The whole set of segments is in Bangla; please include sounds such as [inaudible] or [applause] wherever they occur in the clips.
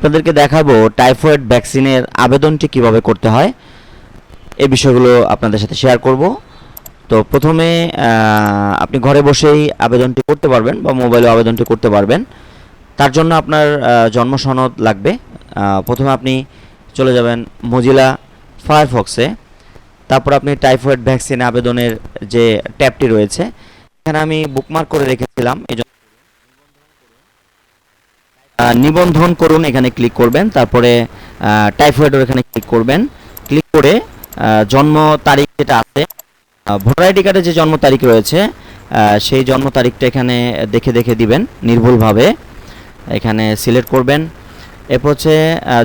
আপনাদেরকে দেখাবো টাইফয়েড ভ্যাকসিনের আবেদনটি কীভাবে করতে হয়। এ বিষয়গুলো আপনাদের সাথে শেয়ার করব। তো প্রথমে আপনি ঘরে বসেই আবেদনটি করতে পারবেন বা মোবাইলে আবেদনটি করতে পারবেন। তার জন্য আপনার জন্ম সনদ লাগবে। প্রথমে আপনি চলে যাবেন মজিলা ফায়ারফক্সে। তারপর আপনি টাইফয়েড ভ্যাকসিন আবেদনের যে ট্যাবটি রয়েছে, এখানে আমি বুকমার্ক করে রেখেছিলাম। এই নিবন্ধন করুন এখানে ক্লিক করবেন, তারপরে টাইফয়েডের এখানে ক্লিক করবেন। ক্লিক করে জন্ম তারিখ যেটা আছে ভোটার আইডি কার্ডে যে জন্ম তারিখ রয়েছে সেই জন্ম তারিখটা এখানে দেখে দেখে দিবেন নির্ভুলভাবে। এখানে সিলেক্ট করবেন। এরপর হচ্ছে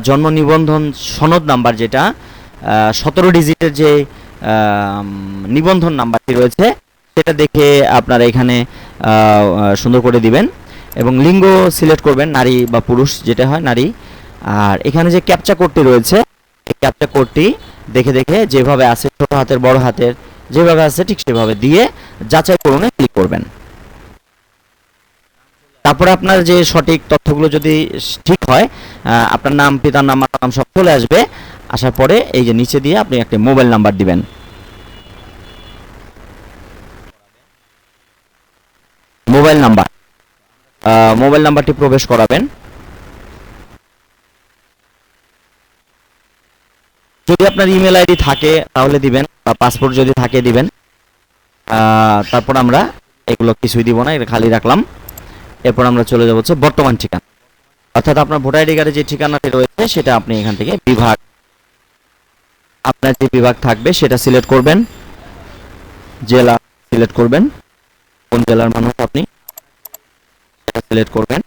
জন্ম নিবন্ধন সনদ নাম্বার যেটা সতেরো ডিজিটের যে নিবন্ধন নাম্বারটি রয়েছে, সেটা দেখে আপনারা এখানে সুন্দর করে দিবেন। এবং লিঙ্গ সিলেক্ট করবেন, নারী বা পুরুষ যেটা হয়, নারী। আর এখানে যে ক্যাপচা কোডটি রয়েছে, এই ক্যাপচা কোডটি দেখে দেখে যেভাবে আছে, ছোট হাতের, বড় হাতের, যেভাবে আছে ঠিক সেভাবে দিয়ে যাচাই করুনে, ক্লিক করবেন। তারপরে আপনার যে সঠিক তথ্যগুলো যদি ঠিক হয় আপনার নাম, পিতার নাম, মাতার নাম সব চলে আসবে। আসার পরে এই যে নিচে দিয়ে আপনি একটা মোবাইল নাম্বার দিবেন। Mobile number. মোবাইল নাম্বারটি প্রবেশ করাবেন। যদি আপনার ইমেল আইডি থাকে, তাহলে দিবেন, বা পাসপোর্ট যদি থাকে, দিবেন। তারপর আমরা এগুলো কিছুই দিব না, এটা খালি রাখলাম। এরপর আমরা চলে যাব হচ্ছে বর্তমান ঠিকানা। অর্থাৎ আপনার ভোটার আইডি কার্ডে যে ঠিকানাটি রয়েছে, সেটা আপনি এখান থেকে বিভাগ, আপনার যে বিভাগ থাকবে, সেটা সিলেক্ট করবেন। জেলা সিলেক্ট করবেন। কোন জেলার মানুষ আপনি? সিলেক্ট করবেন।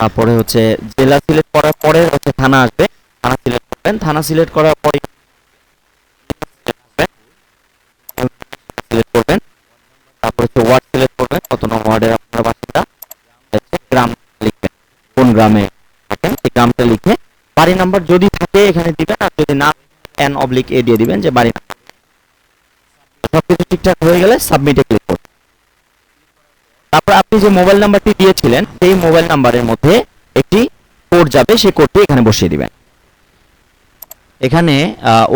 তারপরে হচ্ছে জেলা সিলেক্ট করার পরে হচ্ছে থানা আসবে। থানা সিলেক্ট করবেন। থানা সিলেক্ট করার পরে সিলেক্ট করবেন। তারপর হচ্ছে ওয়ার্ড সিলেক্ট করবেন। কত নম্বর ওয়ার্ডের আপনার বাসিন্দা? গ্রাম লিখবেন কোন গ্রামে? থাকেন সেই গ্রামটা লিখে বাড়ি নাম্বার যদি থাকে এখানে দিবেন আর যদি না এন অবলিক এ দিয়ে দিবেন যে বাড়ি সবকিছু ঠিকঠাক হয়ে গেলে সাবমিটে ক্লিক তারপর আপনি যে মোবাইল নাম্বারটি দিয়েছিলেন, সেই মোবাইল নাম্বারের মধ্যে একটি কোড যাবে, সেই কোডটি এখানে বসিয়ে দিবেন। এখানে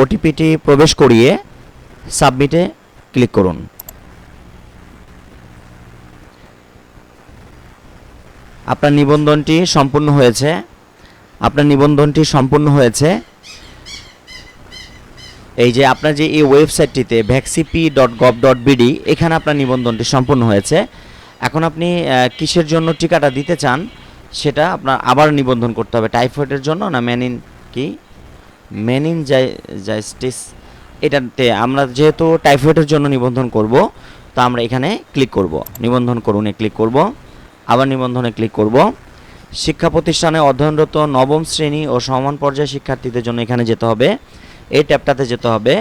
ওটিপিটি প্রবেশ করিয়ে সাবমিটে ক্লিক করুন। আপনার নিবন্ধনটি সম্পূর্ণ হয়েছে। আপনার নিবন্ধনটি সম্পূর্ণ হয়েছে। এই যে আপনার যে এই ওয়েবসাইটটিতে vaxepi dot gov dot BD এখানে আপনার নিবন্ধনটি সম্পূর্ণ হয়েছে। এখন আপনি কিসের জন্য টিকাটা দিতে চান, সেটা আপনার আবার নিবন্ধন করতে হবে। টাইফয়েডের জন্য না ম্যানিন কি? মেনিন জাইস্টিস এটাতে আমরা যেহেতু টাইফয়েডের জন্য নিবন্ধন করব, তো আমরা এখানে ক্লিক করব। নিবন্ধন করুনে ক্লিক করব। আবার নিবন্ধনে ক্লিক করব। শিক্ষা প্রতিষ্ঠানে অধ্যয়নরত নবম শ্রেণি ও সমান পর্যায়ে শিক্ষার্থীদের জন্য এখানে যেতে হবে। এই ট্যাবটাতে যেতে হবে।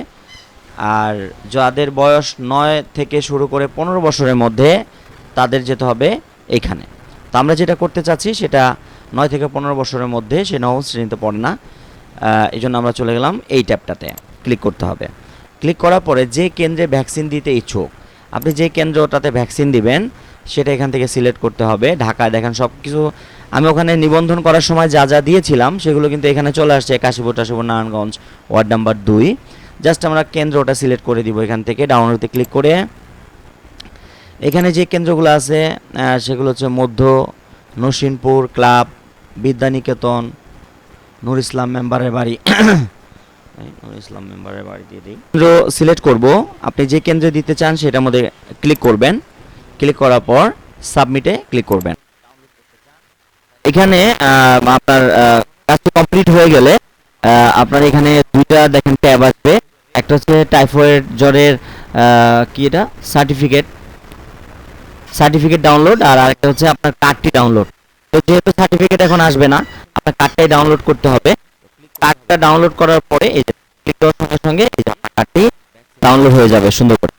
আর যাদের বয়স নয় থেকে শুরু করে পনেরো বছরের মধ্যে তাদের যেতে হবে এইখানে তো আমরা যেটা করতে চাচ্ছি, সেটা নয় থেকে পনেরো বছরের মধ্যে সে নবম শ্রেণীতে পড়ে না। এই জন্য আমরা চলে গেলাম এই ট্যাবটাতে। ক্লিক করতে হবে। ক্লিক করার পরে যে কেন্দ্রে ভ্যাকসিন দিতে ইচ্ছুক, আপনি যে কেন্দ্রটাতে ভ্যাকসিন দিবেন, সেটা এখান থেকে সিলেক্ট করতে হবে। ঢাকায় দেখেন সব কিছু আমি ওখানে নিবন্ধন করার সময় যা যা দিয়েছিলাম, সেগুলো কিন্তু এখানে চলে আসছে। কাশীপুর টাশীপুর, নারায়ণগঞ্জ, ওয়ার্ড নাম্বার দুই। জাস্ট আমরা কেন্দ্রটা সিলেক্ট করে দিব এখান থেকে। ডাউনলোডে ক্লিক করে এখানে যে কেন্দ্রগুলো আছে সেগুলো হচ্ছে মধ্য, নসিনপুর, ক্লাব, বিদ্যানিকেতন, নুর ইসলাম মেম্বারের বাড়ি। [coughs] নুর ইসলাম মেম্বারের বাড়ি দিয়ে দিই। কেন্দ্র সিলেক্ট করব। আপনি যে কেন্দ্রে দিতে চান, সেটার মধ্যে ক্লিক করবেন। ক্লিক করার পর সাবমিটে ক্লিক করবেন। এখানে আপনার কাজটি কমপ্লিট হয়ে গেলে আপনার এখানে দুইটা দেখেন ট্যাব আসবে একটা হচ্ছে টাইফয়েড জ্বরের কি এটা? সার্টিফিকেট। সার্টিফিকেট ডাউনলোড আর আরেকটা হচ্ছে আপনার কার্ডটি ডাউনলোড তো যেহেতু সার্টিফিকেট এখন আসবে না, আপনার কার্ডটাই ডাউনলোড করতে হবে। কার্ডটা ডাউনলোড করার পরে এই যে ক্লিক করার সঙ্গে সঙ্গে এই যে আপনার কার্ডটি ডাউনলোড হয়ে যাবে সুন্দর করে।